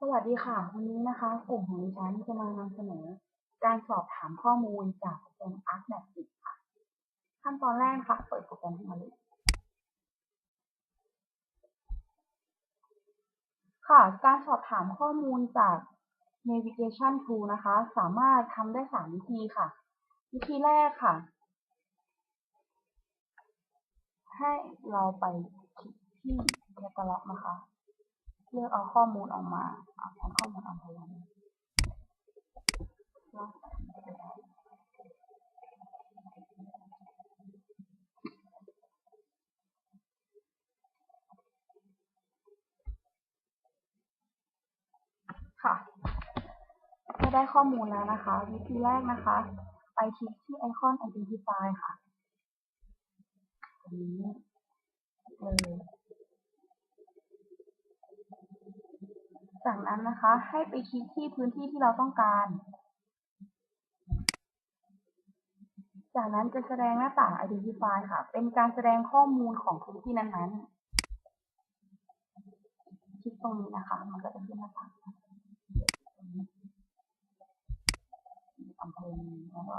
สวัสดีค่ะ วันนี้นะคะกลุ่มของดิฉันจะมานำเสนอ การสอบถามข้อมูลจากโปรแกรม ArcMagic ค่ะ ขั้นตอนแรกนะคะเปิดโปรแกรมขึ้นมาเลยค่ะ การสอบถามข้อมูลจาก Navigation Tool นะคะ สามารถทำได้ 3 วิธีค่ะ วิธีแรกค่ะ ให้เราไปคลิกที่ Catalog นะคะ เลือกเอาข้อมูลออกมาเอาแทนข้อมูลออกมาเลยแล้วค่ะเมื่อได้ข้อมูลแล้วนะคะ วิธีแรกนะคะ ไปคลิกที่ไอคอน Identify ค่ะนนี้เลย จากนั้นนะคะให้ไปคลิกที่พื้นที่ที่เราต้องการ จากนั้นจะแสดงหน้าต่าง Identify ค่ะ เป็นการแสดงข้อมูลของพื้นที่นั้นๆ คลิกตรงนี้นะคะ มันก็จะขึ้นหน้าต่างอำเภอแล้วก็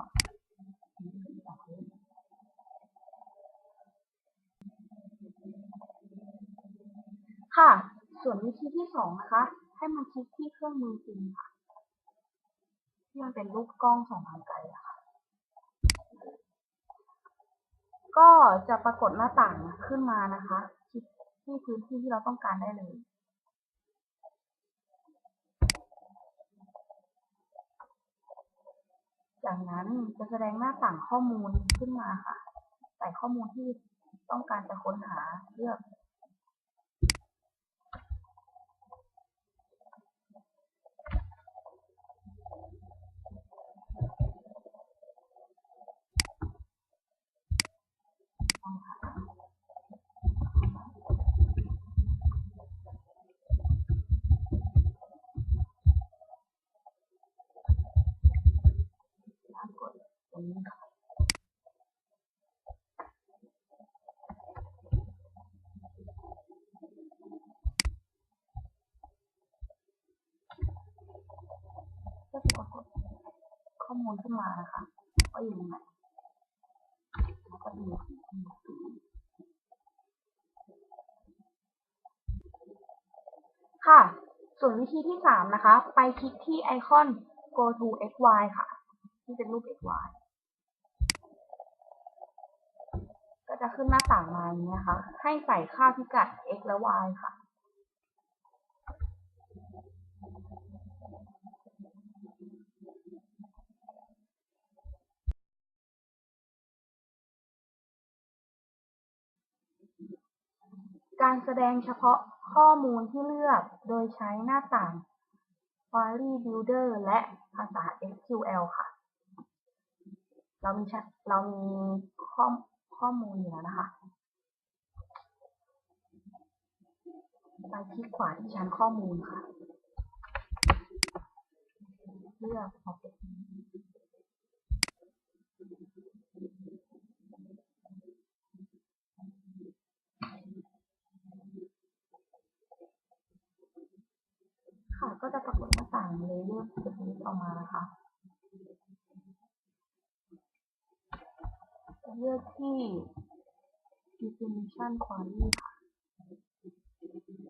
ค่ะ ส่วนวิธีที่สองนะคะ ให้มาคลิกที่เครื่องมือจริงค่ะที่มันเป็นรูปกล้องส่องทางไกลอะค่ะ ก็จะปรากฏหน้าต่างขึ้นมานะคะคลิกที่พื้นที่ที่เราต้องการได้เลยจากนั้นจะแสดงหน้าต่างข้อมูลขึ้นมาค่ะ ใส่ข้อมูลที่ต้องการจะค้นหาเลือก ปรากฏตรงนี้ค่ะ ก็จะกฏข้อมูลขึ้นมานะคะว่าอยู่ตรงไหนแล้วก็ดูค่ะ ส่วนวิธีที่สามนะคะ ไปคลิกที่ไอคอน go to xy ค่ะ ที่เป็นรูป xy ก็ จะขึ้นหน้าต่างมาอย่างนี้นะคะ ให้ใส่ค่าพิกัด x และ y ค่ะ การแสดงเฉพาะข้อมูลที่เลือกโดยใช้หน้าต่าง Query Builder และภาษา SQL ค่ะ เรามีเรามีข้อ ข้อมูลอยู่แล้วนะคะไปคลิกขวาที่ชั้นข้อมูลค่ะ เลือก Object ค่ะ ก็จะปรากฏหน้าต่างเลเยอร์แบบนี้ออกมานะคะ เลือกที่ definition query ค่ะ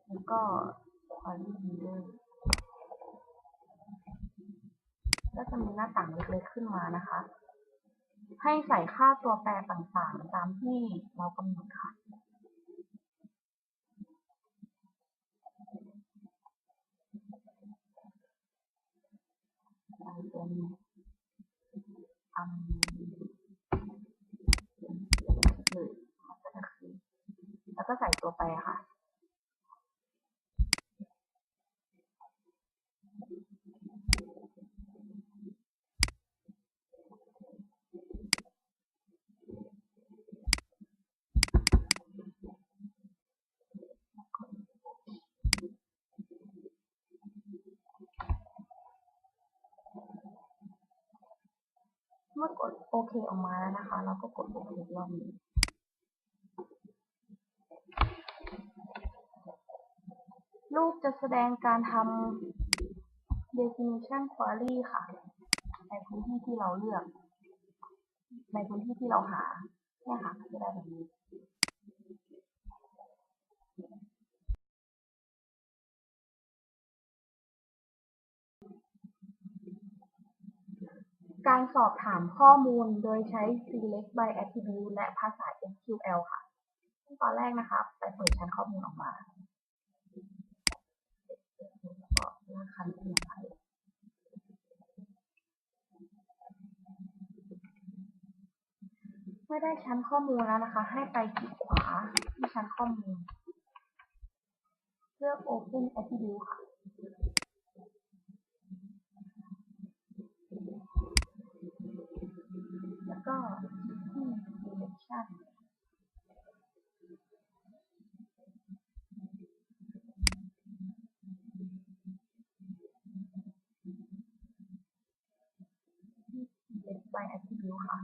แล้วก็ query builder ก็จะมีหน้าต่างเล็กๆขึ้นมานะคะ ให้ใส่ค่าตัวแปรต่างๆ ตามที่เรากำหนดค่ะใส่เป็นอัมเลยมันก็จะขึ้นแล้ว ก็ใส่ตัวแปรค่ะ เมื่อกดโอเคออกมาแล้วนะคะ เราก็กดโอเครอบหนึ รูปจะแสดงการทำ definition query ค่ะ ในพื้นที่ที่เราเลือก ในพื้นที่ที่เราหาเนี่ยค่ะจะได้แบบนี้การสอบถามข้อมูลโดยใช้ select by attribute และภาษา SQL ค่ะซึ่งตอนแรกนะคะ ไปเปิดชั้นข้อมูลออกมา แล้วก็ลาคันขึ้นมาให้เมื่อได้ชั้นข้อมูลแล้วนะคะ ให้ไปคลิกขวาที่ชั้นข้อมูล เลือก open attribute ค่ะแล้วก็ที่ selection by attribute ค่ะ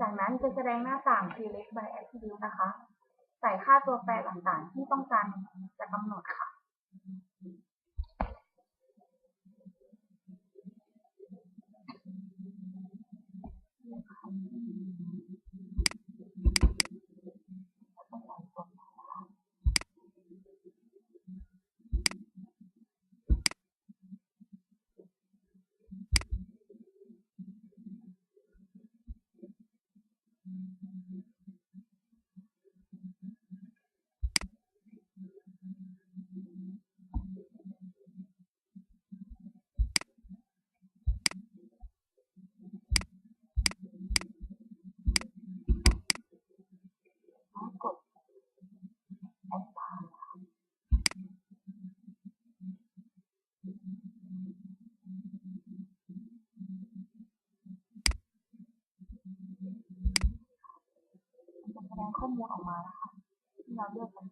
จากนั้นจะแสดงหน้าต่าง select by attribute นะคะ ใส่ค่าตัวแปรต่างๆ ที่ต้องการจะกำหนดค่ะ ข้อมูลออกมานะคะที่เราเลือกกัน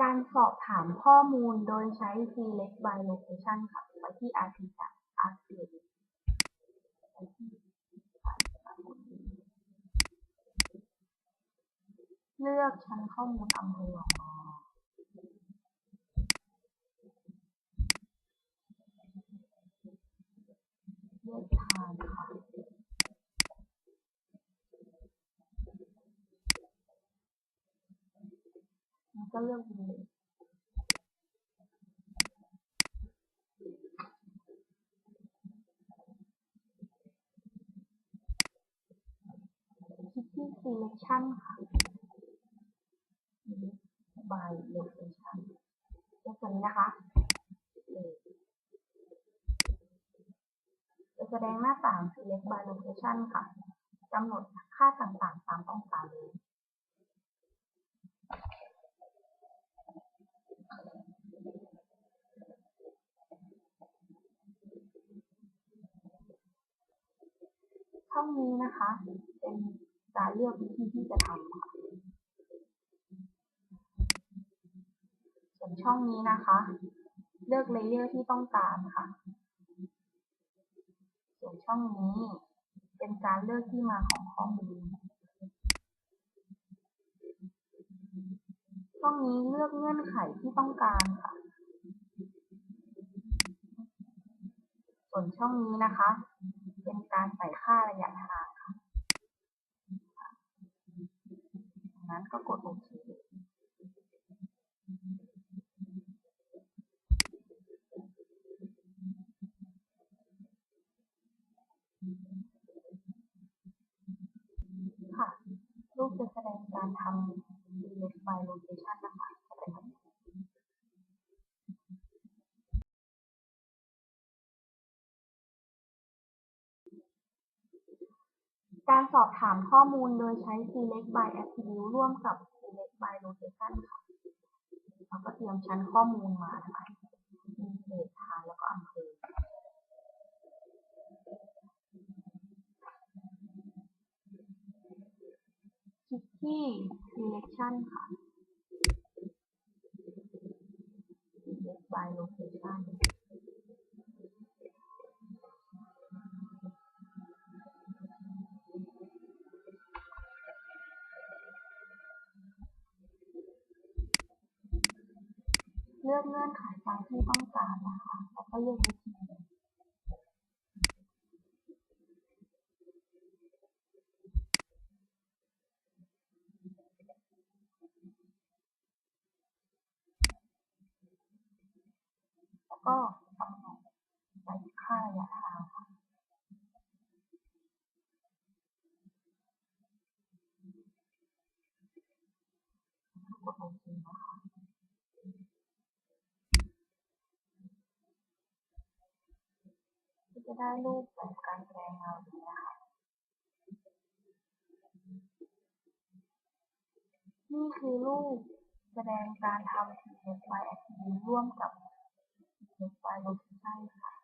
การสอบถามข้อมูลโดยใช้ select by location ค่ะไปที่ RT จาก ArcGIS ไปที่เลือกชั้นข้อมูลอำเภอออกมาเลือกทางค่ะ ก็เลือก village คลิกที่ selection ค่ะ select by location เลือกตัวนี้นะคะจะแสดงหน้าต่าง select by location ค่ะกำหนดค่าต่างๆตามต้องการเลย ช่อง นะคะ เป็นการเลือกวิธีที่จะทำค่ะส่วนช่องนี้นะคะ เลือกเลเยอร์ที่ต้องการค่ะ ส่วนช่องนี้ เป็นการเลือกที่มาของข้อมูลช่องนี้เลือกเงื่อนไขที่ต้องการค่ะ ส่วนช่องนี้นะคะ เป็นการใส่ค่าระยะทาง การสอบถามข้อมูลโดยใช้ select by attribute ร่วมกับ select by location ค่ะเราก็เตรียมชั้นข้อมูลมานะคะมีเขตทางแล้วก็อำเภอคลิกที่ selection ค่ะ select by location เลือกเงื่อนไขตามที่ต้องการนะคะ แล้วก็เลือกวิธีแล้วก็กำหนดใส่ค่าอะยะทางค่ะ กดโอเคนะคะ ก็ จะได้รูปแบบการแสดงเราดีนะคะนี่คือรูปแสดงการทำ TXY Activity ร่วมกับ TXY Location ค่ะ